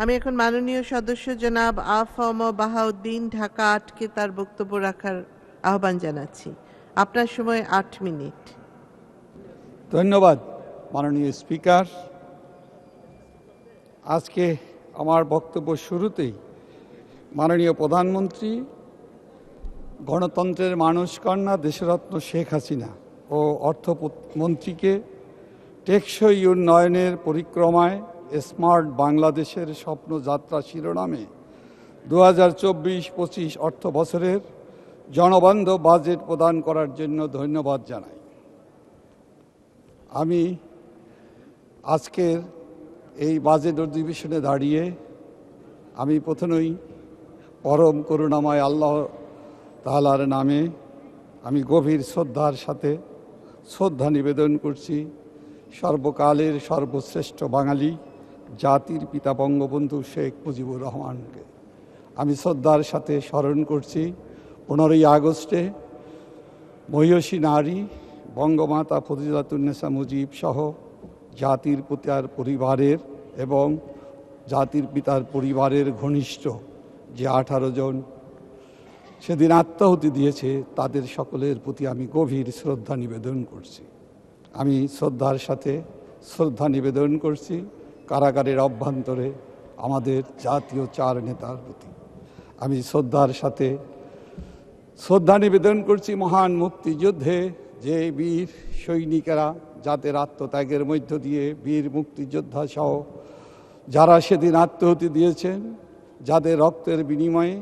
আমি এখন মাননীয় সদস্য জনাব আফম বাহাউদ্দিন ঢাকা আটকে তার বক্তব্য রাখার আহ্বান জানাচ্ছি। আপনার সময় আট মিনিট। ধন্যবাদ, মাননীয় স্পিকার। আজকে আমার বক্তব্য শুরুতেই মাননীয় প্রধানমন্ত্রী, গণতন্ত্রের মানুষ কন্যা দেশরত্ন শেখ হাসিনা ও অর্থমন্ত্রীকে টেকসই উন্নয়নের পরিক্রমায় স্মার্ট বাংলাদেশের স্বপ্নযাত্রা শিরোনামে দু হাজার চব্বিশ পঁচিশ অর্থ বছরের জনবান্ধব বাজেট প্রদান করার জন্য ধন্যবাদ জানাই। আমি আজকের এই বাজেট অধিবেশনে দাঁড়িয়ে আমি প্রথমেই পরম করুণাময় আল্লাহ তালার নামে আমি গভীর শ্রদ্ধার সাথে শ্রদ্ধা নিবেদন করছি। সর্বকালের সর্বশ্রেষ্ঠ বাঙালি জাতির পিতা বঙ্গবন্ধু শেখ মুজিবুর রহমানকে। আমি শ্রদ্ধার সাথে স্মরণ করছি, পনেরোই আগস্টে মহিষী নারী বঙ্গমাতা ফজিলাতুন্নেসা মুজিব সহ জাতির পিতার পরিবারের এবং জাতির পিতার পরিবারের ঘনিষ্ঠ যে আঠারো জন সেদিন আত্মাহুতি দিয়েছে, তাদের সকলের প্রতি আমি গভীর শ্রদ্ধা নিবেদন করছি। আমি শ্রদ্ধার সাথে শ্রদ্ধা নিবেদন করছি। কারাগারের অভ্যন্তরে আমাদের জাতীয় চার নেতার প্রতি। আমি শ্রদ্ধার সাথে শ্রদ্ধা নিবেদন করছি মহান মুক্তিযুদ্ধে যে বীর সৈনিকেরা যাদের আত্মত্যাগের মধ্য দিয়ে বীর মুক্তিযোদ্ধা সহ যারা সেদিন আত্মহতি দিয়েছেন, যাদের রক্তের বিনিময়ে,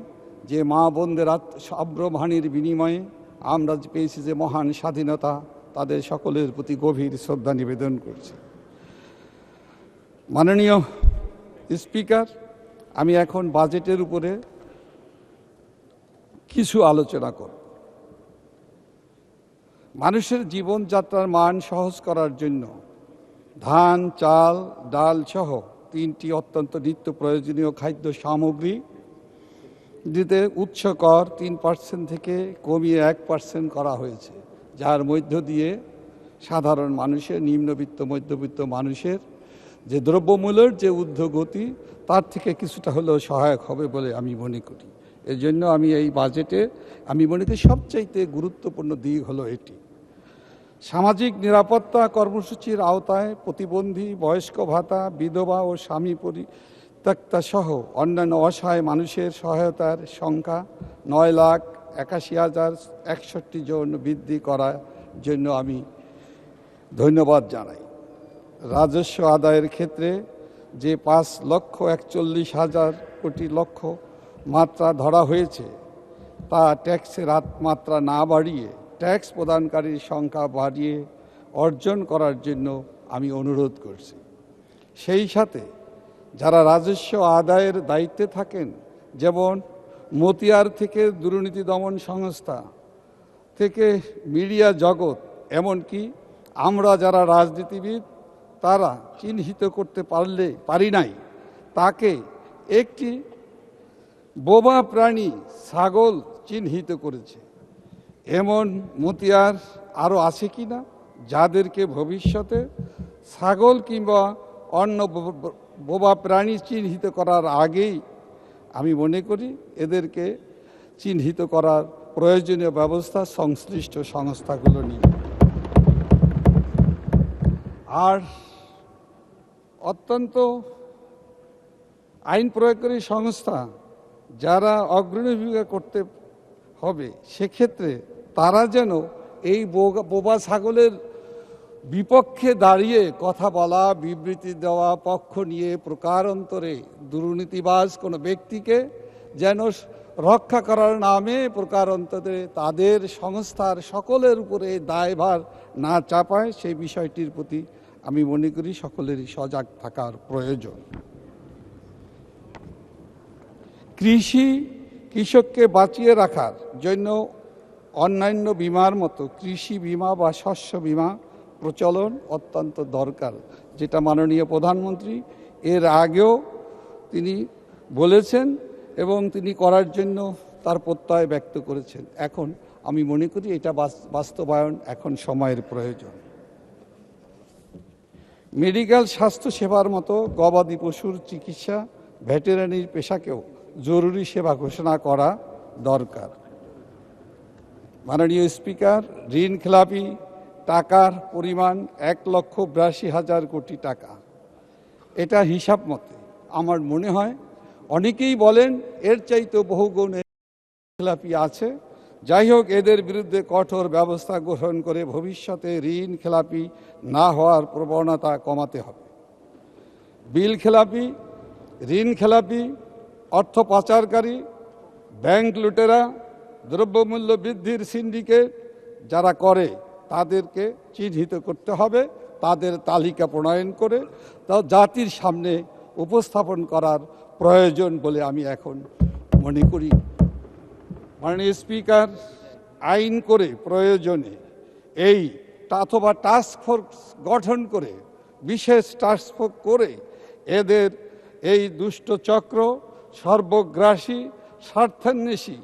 যে মা বোনদের আব্রভাণীর বিনিময়ে আমরা পেয়েছি যে মহান স্বাধীনতা, তাদের সকলের প্রতি গভীর শ্রদ্ধা নিবেদন করছি। মাননীয় স্পিকার, আমি এখন বাজেটের উপরে কিছু আলোচনা করব। মানুষের জীবনযাত্রার মান সহজ করার জন্য ধান, চাল, ডাল সহ তিনটি অত্যন্ত নিত্য প্রয়োজনীয় খাদ্য সামগ্রী দিতে উচ্চ কর তিন পার্সেন্ট থেকে কমিয়ে এক পার্সেন্ট করা হয়েছে, যার মধ্য দিয়ে সাধারণ মানুষের, নিম্নবিত্ত, মধ্যবিত্ত মানুষের যে দ্রব্যমূল্যের যে ঊর্ধ্বগতি, তার থেকে কিছুটা হলেও সহায়ক হবে বলে আমি মনে করি। এই জন্য আমি এই বাজেটে, আমি মনে করি সবচাইতে গুরুত্বপূর্ণ দিক হলো এটি। সামাজিক নিরাপত্তা কর্মসূচির আওতায় প্রতিবন্ধী, বয়স্ক ভাতা, বিধবা ও স্বামী পরিত্যক্তা সহ অন্যান্য অসহায় মানুষের সহায়তার সংখ্যা নয় লাখ একাশি হাজার একষট্টি জন বৃদ্ধি করার জন্য আমি ধন্যবাদ জানাই। রাজস্ব আদায়ের ক্ষেত্রে যে পাঁচ লক্ষ একচল্লিশ হাজার কোটি লক্ষ মাত্রা ধরা হয়েছে, তা ট্যাক্সের মাত্রা না বাড়িয়ে, ট্যাক্স প্রদানকারীর সংখ্যা বাড়িয়ে অর্জন করার জন্য আমি অনুরোধ করছি। সেই সাথে যারা রাজস্ব আদায়ের দায়িত্বে থাকেন, যেমন মতিয়ার থেকে দুর্নীতি দমন সংস্থা থেকে মিডিয়া জগৎ, এমনকি আমরা যারা রাজনীতিবিদ তারা চিহ্নিত করতে পারলে, পারি নাই। তাকে একটি বোবা প্রাণী ছাগল চিহ্নিত করেছে। এমন মতিয়ার আরও আছে কি না যাদেরকে ভবিষ্যতে ছাগল কিংবা অন্য বোবা প্রাণী চিহ্নিত করার আগেই আমি মনে করি এদেরকে চিহ্নিত করার প্রয়োজনীয় ব্যবস্থা সংশ্লিষ্ট সংস্থাগুলো নিয়ে। আর অত্যন্ত আইন প্রয়োগকারী সংস্থা যারা অগ্রণী ভূমিকা করতে হবে, সেক্ষেত্রে তারা যেন এই বোবা ছাগলের বিপক্ষে দাঁড়িয়ে কথা বলা, বিবৃতি দেওয়া, পক্ষ নিয়ে প্রকারান্তরে দুর্নীতিবাজ কোনো ব্যক্তিকে যেন রক্ষা করার নামে প্রকারান্তরে তাদের সংস্থার সকলের উপরে দায়ভার না চাপায়, সেই বিষয়টির প্রতি আমি মনে করি সকলেরই সজাগ থাকার প্রয়োজন। কৃষি কৃষককে বাঁচিয়ে রাখার জন্য অন্যান্য বিমার মতো কৃষি বিমা বা শস্য বিমা প্রচলন অত্যন্ত দরকার, যেটা মাননীয় প্রধানমন্ত্রী এর আগেও তিনি বলেছেন এবং তিনি করার জন্য তার প্রত্যয় ব্যক্ত করেছেন। এখন আমি মনে করি এটা বাস্তবায়ন এখন সময়ের প্রয়োজন। মেডিকেল স্বাস্থ্য সেবার মতো গবাদি পশুর চিকিৎসা ভেটেরানির পেশাকেও জরুরি সেবা ঘোষণা করা দরকার। মাননীয় স্পিকার, ঋণ খেলাপি, টাকার পরিমাণ এক লক্ষ বিরাশি হাজার কোটি টাকা। এটা হিসাব মতে আমার মনে হয় অনেকেই বলেন এর চাইতে বহুগুণ খেলাপি আছে। যাই হোক, এদের বিরুদ্ধে কঠোর ব্যবস্থা গ্রহণ করে ভবিষ্যতে ঋণ খেলাপি না হওয়ার প্রবণতা কমাতে হবে। বিল খেলাপি, ঋণ খেলাপি, অর্থ পাচারকারী, ব্যাংক লুটেরা, দ্রব্যমূল্য বৃদ্ধির সিন্ডিকেট যারা করে, তাদেরকে চিহ্নিত করতে হবে, তাদের তালিকা প্রণয়ন করে, তা জাতির সামনে উপস্থাপন করার প্রয়োজন বলে আমি এখন মনে করি। মাননীয় স্পিকার, আইন করে প্রয়োজনে এই অথবা টাস্ক ফোর্স গঠন করে, বিশেষ টাস্ক ফোর্স করে এদের এই দুষ্ট চক্র সর্বগ্রাসী, স্বার্থান্বেষী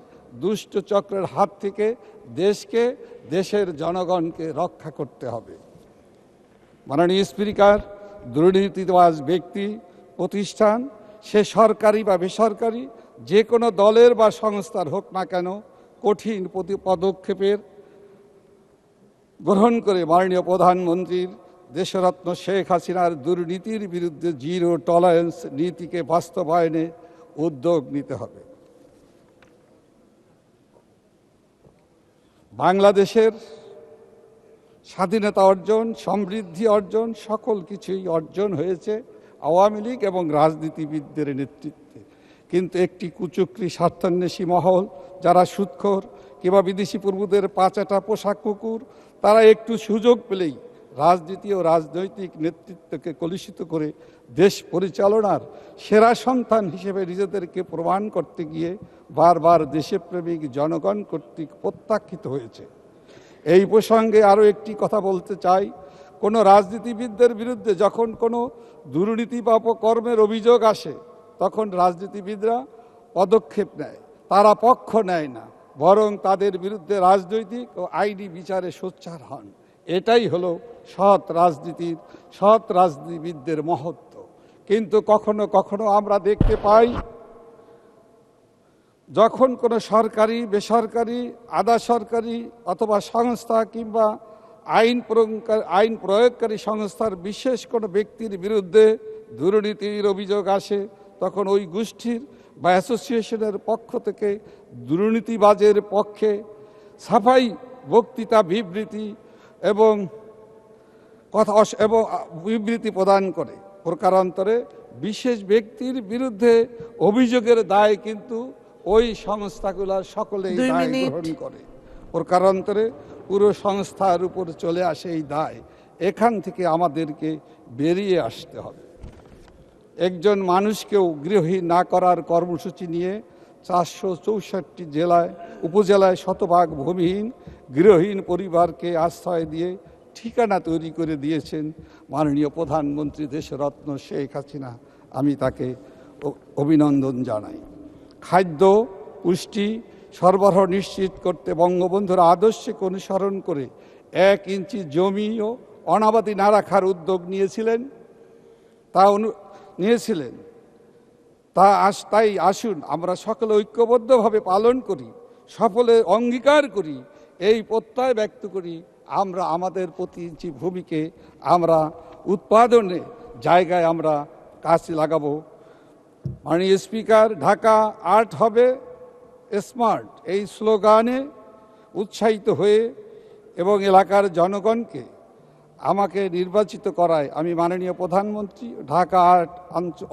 দুষ্ট চক্রের হাত থেকে দেশকে, দেশের জনগণকে রক্ষা করতে হবে। মাননীয় স্পিকার, দুর্নীতিবাজ ব্যক্তি, প্রতিষ্ঠান, সে সরকারি বা বেসরকারি যে কোনো দলের বা সংস্থার হোক না কেন কঠিন পদক্ষেপের গ্রহণ করে মাননীয় প্রধানমন্ত্রীর দেশরত্ন শেখ হাসিনার দুর্নীতির বিরুদ্ধে জিরো টলারেন্স নীতিকে বাস্তবায়নে উদ্যোগ নিতে হবে। বাংলাদেশের স্বাধীনতা অর্জন, সমৃদ্ধি অর্জন সকল কিছুই অর্জন হয়েছে আওয়ামী লীগ এবং রাজনীতিবিদদের নেতৃত্বে। কিন্তু একটি কুচক্রী স্বার্থান্বেষী মহল, যারা সুৎখর কিংবা বিদেশি প্রভুদের পাঁচাটা পোশাক কুকুর, তারা একটু সুযোগ পেলেই রাজনীতি ও রাজনৈতিক নেতৃত্বকে কলুষিত করে দেশ পরিচালনার সেরা সন্তান হিসেবে নিজেদেরকে প্রমাণ করতে গিয়ে বারবার দেশপ্রেমিক জনগণ কর্তৃক প্রত্যাখ্যিত হয়েছে। এই প্রসঙ্গে আরও একটি কথা বলতে চাই। কোনো রাজনীতিবিদদের বিরুদ্ধে যখন কোনো দুর্নীতি বা অপকর্মের অভিযোগ আসে তখন রাজনীতিবিদরা পদক্ষেপ নেয়। তারা পক্ষ নেয় না, বরং তাদের বিরুদ্ধে রাজনৈতিক ও আইনি বিচারে সোচ্চার হন। এটাই হলো সৎ রাজনীতির, সৎ রাজনীতিবিদদের মহত্ব। কিন্তু কখনো কখনো আমরা দেখতে পাই, যখন কোনো সরকারি, বেসরকারি, আধা সরকারি অথবা সংস্থা কিংবা আইন আইন প্রয়োগকারী সংস্থার বিশেষ কোনো ব্যক্তির বিরুদ্ধে দুর্নীতির অভিযোগ আসে তখন ওই গোষ্ঠীর বা অ্যাসোসিয়েশনের পক্ষ থেকে দুর্নীতিবাজের পক্ষে সাফাই বক্তৃতা বিবৃতি এবং কথা এবং বিবৃতি প্রদান করে। প্রকারান্তরে বিশেষ ব্যক্তির বিরুদ্ধে অভিযোগের দায় কিন্তু ওই সংস্থাগুলো সকলেই দায় গ্রহণ করে। প্রকারান্তরে পুরো সংস্থার উপর চলে আসে এই দায়। এখান থেকে আমাদেরকে বেরিয়ে আসতে হবে। একজন মানুষকেও গৃহহীন না করার কর্মসূচি নিয়ে চারশো চৌষট্টি জেলায়, উপজেলায় শতভাগ ভূমিহীন, গৃহহীন পরিবারকে আশ্রয় দিয়ে ঠিকানা তৈরি করে দিয়েছেন মাননীয় প্রধানমন্ত্রী দেশরত্ন শেখ হাসিনা। আমি তাকে অভিনন্দন জানাই। খাদ্য, পুষ্টি সরবরাহ নিশ্চিত করতে বঙ্গবন্ধুর আদর্শকে অনুসরণ করে এক ইঞ্চি জমিও অনাবাদি না রাখার উদ্যোগ নিয়েছিলেন। তা নিয়েছিলেন। তা আস, তাই আসুন, আমরা সকলে ঐক্যবদ্ধভাবে পালন করি, সকলে অঙ্গীকার করি, এই প্রত্যয় ব্যক্ত করি, আমরা আমাদের প্রতি ভূমিকে আমরা উৎপাদনে জায়গায় আমরা কাজে লাগাবো। মাননীয় স্পিকার, ঢাকা আর্ট হবে স্মার্ট, এই স্লোগানে উৎসাহিত হয়ে এবং এলাকার জনগণকে আমাকে নির্বাচিত করায় আমি মাননীয় প্রধানমন্ত্রী, ঢাকা আর্ট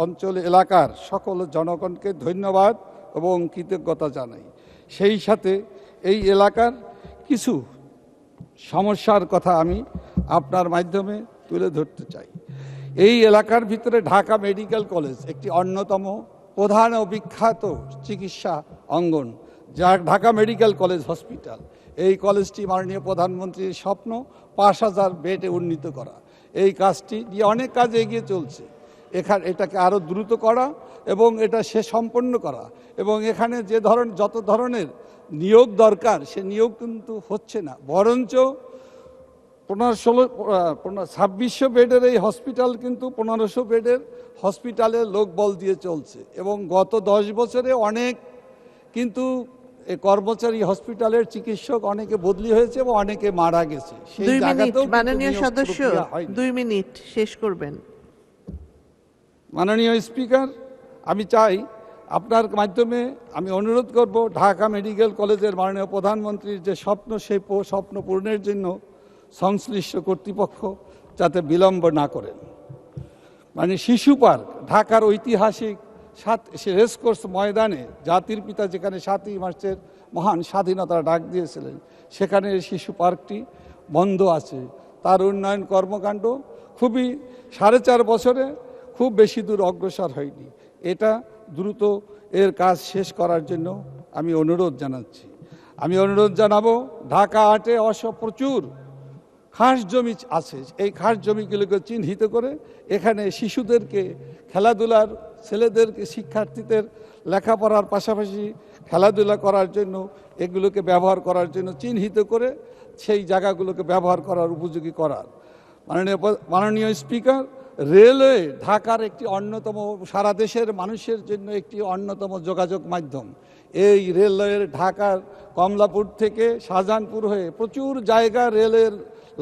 অঞ্চল এলাকার সকল জনগণকে ধন্যবাদ এবং কৃতজ্ঞতা জানাই। সেই সাথে এই এলাকার কিছু সমস্যার কথা আমি আপনার মাধ্যমে তুলে ধরতে চাই। এই এলাকার ভিতরে ঢাকা মেডিকেল কলেজ একটি অন্যতম প্রধান ও বিখ্যাত চিকিৎসা অঙ্গন, যা ঢাকা মেডিকেল কলেজ হসপিটাল। এই কলেজটি মাননীয় প্রধানমন্ত্রীর স্বপ্ন, পাঁচ হাজার বেডে উন্নীত করা। এই কাজটি দিয়ে অনেক কাজ এগিয়ে চলছে। এখানে, এটাকে আরও দ্রুত করা এবং এটা সে সম্পন্ন করা। এবং এখানে যে ধরন, যত ধরনের নিয়োগ দরকার, সে নিয়োগ কিন্তু হচ্ছে না। বরঞ্চ পনেরো ষোলো ছাব্বিশশো বেডের এই হসপিটাল কিন্তু পনেরোশো বেডের হসপিটালে লোক বল দিয়ে চলছে। এবং গত দশ বছরে অনেক কিন্তু কর্মচারী হসপিটালের চিকিৎসক অনেকে বদলি হয়েছে এবং অনেকে মারা গেছে। সেই দুই মিনিট মাননীয় সদস্য দুই মিনিট শেষ করবেন। মাননীয় স্পিকার আমি চাই আপনার মাধ্যমে আমি অনুরোধ করব ঢাকা মেডিকেল কলেজের মাননীয় প্রধানমন্ত্রীর যে স্বপ্ন সেই স্বপ্ন পূরণের জন্য সংশ্লিষ্ট কর্তৃপক্ষ যাতে বিলম্ব না করেন। মানে শিশু পার্ক ঢাকার ঐতিহাসিক সাত রেসকোর্স ময়দানে জাতির পিতা যেখানে সাতই মার্চের মহান স্বাধীনতার ডাক দিয়েছিলেন, সেখানে শিশু পার্কটি বন্ধ আছে। তার উন্নয়ন কর্মকাণ্ড খুবই সাড়ে চার বছরে খুব বেশি দূর অগ্রসর হয়নি। এটা দ্রুত এর কাজ শেষ করার জন্য আমি অনুরোধ জানাচ্ছি। আমি অনুরোধ জানাব, ঢাকা আটে অস প্রচুর খাস জমি আছে। এই খাস জমিগুলোকে চিহ্নিত করে এখানে শিশুদেরকে খেলাধুলার ছেলেদেরকে, শিক্ষার্থীদের লেখাপড়ার পাশাপাশি খেলাধুলা করার জন্য, এগুলোকে ব্যবহার করার জন্য চিহ্নিত করে সেই জায়গাগুলোকে ব্যবহার করার উপযোগী করার। মাননীয় মাননীয় স্পিকার, রেলওয়ে ঢাকার একটি অন্যতম, সারা দেশের মানুষের জন্য একটি অন্যতম যোগাযোগ মাধ্যম। এই রেলওয়ের ঢাকার কমলাপুর থেকে শাহজাহানপুর হয়ে প্রচুর জায়গা রেলের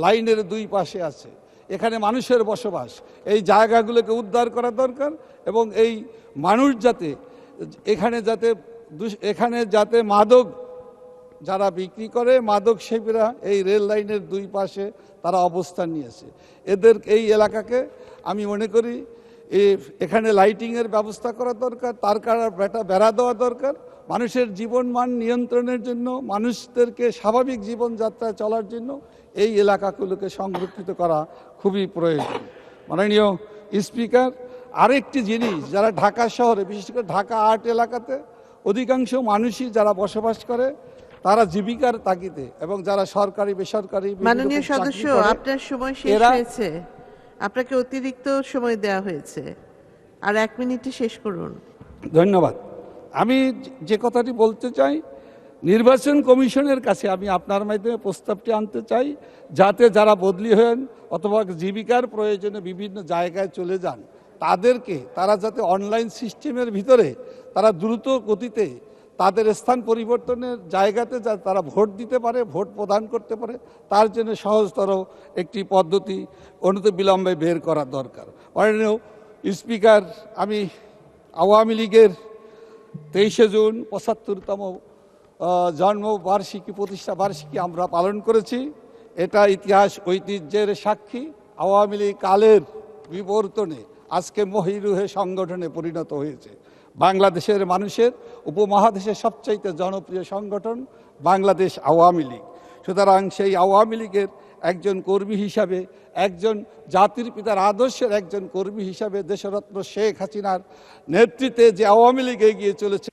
লাইনের দুই পাশে আছে। এখানে মানুষের বসবাস। এই জায়গাগুলোকে উদ্ধার করা দরকার এবং এই মানুষ যাতে, এখানে যাতে এখানে যাতে মাদক যারা বিক্রি করে, মাদক সেবীরা এই রেল লাইনের দুই পাশে তারা অবস্থান নিয়েছে। এদের, এই এলাকাকে আমি মনে করি এখানে লাইটিংয়ের ব্যবস্থা করা দরকার, তার কারণ বেটা, বেড়া দেওয়া দরকার। মানুষের জীবনমান নিয়ন্ত্রণের জন্য, মানুষদেরকে স্বাভাবিক জীবনযাত্রা চলার জন্য এই এলাকাগুলোকে সংরক্ষিত করা খুবই প্রয়োজন। মাননীয় স্পিকার আরেকটি জিনিস যারা ঢাকা শহরে বিশেষ করে ঢাকা আর্ট এলাকাতে অধিকাংশ মানুষই যারা বসবাস করে তারা জীবিকার তাগিদে এবং যারা সরকারি বেসরকারি মাননীয় সদস্য আপনার সময় শেষ হয়েছে। আপনাকে অতিরিক্ত সময় দেওয়া হয়েছে। আর এক মিনিটে শেষ করুন। ধন্যবাদ। আমি যে কথাটি বলতে চাই নির্বাচন কমিশনের কাছে আমি আপনার মাধ্যমে প্রস্তাবটি আনতে চাই, যাতে যারা বদলি হন অথবা জীবিকার প্রয়োজনে বিভিন্ন জায়গায় চলে যান, তাদেরকে, তারা যাতে অনলাইন সিস্টেমের ভিতরে তারা দ্রুত গতিতে তাদের স্থান পরিবর্তনের জায়গাতে যা তারা ভোট দিতে পারে, ভোট প্রদান করতে পারে, তার জন্য সহজতর একটি পদ্ধতি অনন্ত বিলম্বে বের করা দরকার। মাননীয় স্পিকার, আমি আওয়ামী লীগের তেইশে জুন পঁচাত্তরতম জন্মবার্ষিকী প্রতিষ্ঠা, বার্ষিকী আমরা পালন করেছি। এটা ইতিহাস, ঐতিহ্যের সাক্ষী। আওয়ামী লীগ কালের বিবর্তনে আজকে মহিরুহে সংগঠনে পরিণত হয়েছে। বাংলাদেশের মানুষের উপমহাদেশের সবচাইতে জনপ্রিয় সংগঠন বাংলাদেশ আওয়ামী লীগ। সুতরাং সেই আওয়ামী লীগের একজন কর্মী হিসাবে, একজন জাতির পিতার আদর্শের একজন কর্মী হিসাবে দেশরত্ন শেখ হাসিনার নেতৃত্বে যে আওয়ামী লীগ এগিয়ে চলেছে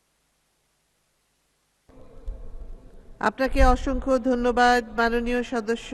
আপনাকে অসংখ্য ধন্যবাদ মাননীয় সদস্য।